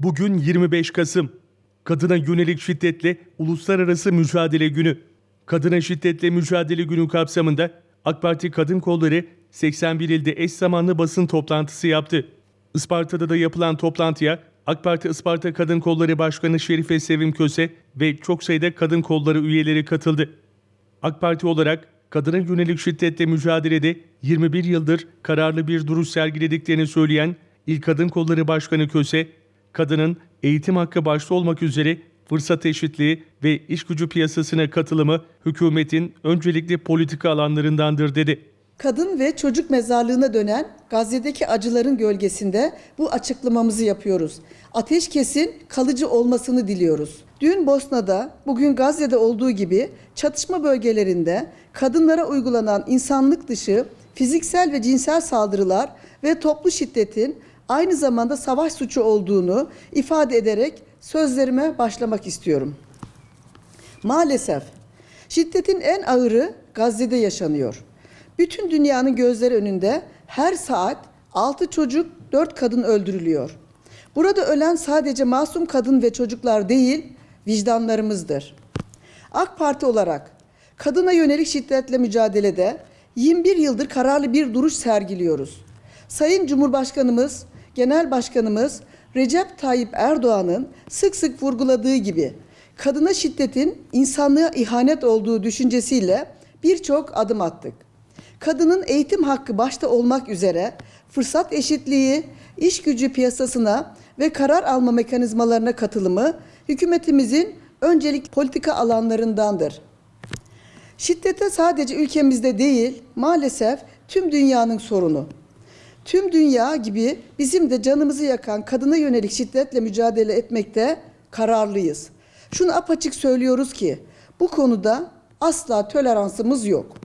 Bugün 25 Kasım. Kadına yönelik şiddetle Uluslararası Mücadele Günü. Kadına şiddetle mücadele günü kapsamında AK Parti Kadın Kolları 81 ilde eş zamanlı basın toplantısı yaptı. Isparta'da da yapılan toplantıya AK Parti Isparta Kadın Kolları Başkanı Şerife Sevim Köse ve çok sayıda kadın kolları üyeleri katıldı. AK Parti olarak kadına yönelik şiddetle mücadelede 21 yıldır kararlı bir duruş sergilediklerini söyleyen İl Kadın Kolları Başkanı Köse, kadının eğitim hakkı başta olmak üzere fırsat eşitliği ve iş gücü piyasasına katılımı hükümetin öncelikli politika alanlarındandır dedi. Kadın ve çocuk mezarlığına dönen Gazze'deki acıların gölgesinde bu açıklamamızı yapıyoruz. Ateşkesin kalıcı olmasını diliyoruz. Dün Bosna'da, bugün Gazze'de olduğu gibi çatışma bölgelerinde kadınlara uygulanan insanlık dışı fiziksel ve cinsel saldırılar ve toplu şiddetin aynı zamanda savaş suçu olduğunu ifade ederek sözlerime başlamak istiyorum. Maalesef şiddetin en ağırı Gazze'de yaşanıyor. Bütün dünyanın gözleri önünde her saat 6 çocuk, 4 kadın öldürülüyor. Burada ölen sadece masum kadın ve çocuklar değil, vicdanlarımızdır. AK Parti olarak kadına yönelik şiddetle mücadelede 21 yıldır kararlı bir duruş sergiliyoruz. Sayın Cumhurbaşkanımız, Genel Başkanımız Recep Tayyip Erdoğan'ın sık sık vurguladığı gibi kadına şiddetin insanlığa ihanet olduğu düşüncesiyle birçok adım attık. Kadının eğitim hakkı başta olmak üzere fırsat eşitliği, iş gücü piyasasına ve karar alma mekanizmalarına katılımı hükümetimizin öncelik politika alanlarındandır. Şiddete sadece ülkemizde değil, maalesef tüm dünyanın sorunu. Tüm dünya gibi bizim de canımızı yakan kadına yönelik şiddetle mücadele etmekte kararlıyız. Şunu apaçık söylüyoruz ki bu konuda asla toleransımız yok.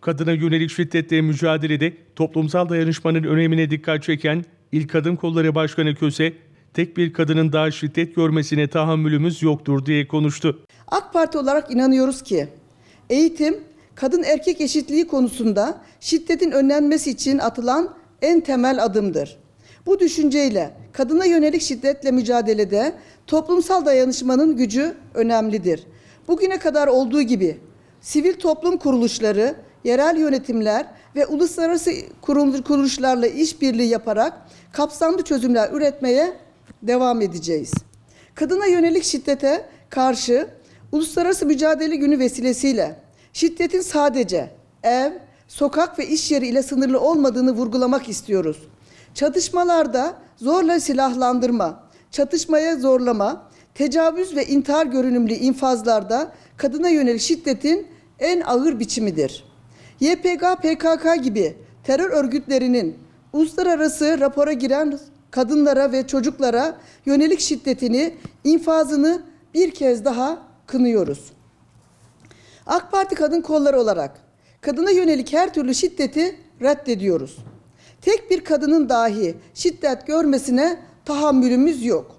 Kadına yönelik şiddetle mücadelede toplumsal dayanışmanın önemine dikkat çeken İl Kadın Kolları Başkanı Köse, tek bir kadının daha şiddet görmesine tahammülümüz yoktur diye konuştu. AK Parti olarak inanıyoruz ki eğitim kadın erkek eşitliği konusunda şiddetin önlenmesi için atılan en temel adımdır. Bu düşünceyle kadına yönelik şiddetle mücadelede toplumsal dayanışmanın gücü önemlidir. Bugüne kadar olduğu gibi sivil toplum kuruluşları, yerel yönetimler ve uluslararası kurul- kuruluşlarla işbirliği yaparak kapsamlı çözümler üretmeye devam edeceğiz. Kadına yönelik şiddete karşı Uluslararası Mücadele Günü vesilesiyle şiddetin sadece ev, sokak ve iş yeri ile sınırlı olmadığını vurgulamak istiyoruz. Çatışmalarda zorla silahlandırma, çatışmaya zorlama, tecavüz ve intihar görünümlü infazlarda kadına yönelik şiddetin en ağır biçimidir. YPG, PKK gibi terör örgütlerinin uluslararası rapora giren kadınlara ve çocuklara yönelik şiddetini, infazını bir kez daha kınıyoruz. AK Parti kadın kolları olarak kadına yönelik her türlü şiddeti reddediyoruz. Tek bir kadının dahi şiddet görmesine tahammülümüz yok.